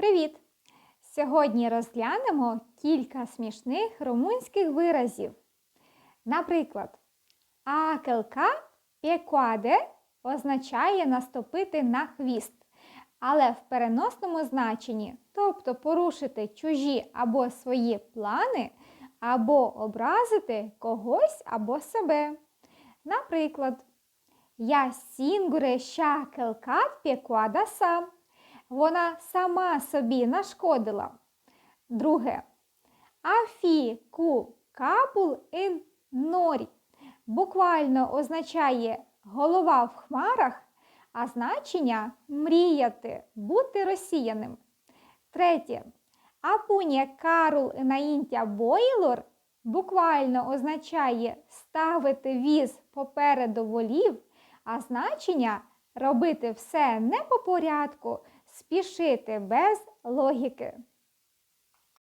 Привіт! Сьогодні розглянемо кілька смішних румунських виразів. Наприклад, акелка пекуаде означає наступити на хвіст, але в переносному значенні, тобто порушити чужі або свої плани, або образити когось або себе. Наприклад, я сінгуре ща келкат пекуада сам. Вона сама собі нашкодила. Друге. Афі ку капул ін норі. Буквально означає голова в хмарах, а значення мріяти, бути росіяним. Третє. Апуня карул наїнтя бойлор буквально означає ставити віз попереду волів, а значення робити все не по порядку, спішити без логіки.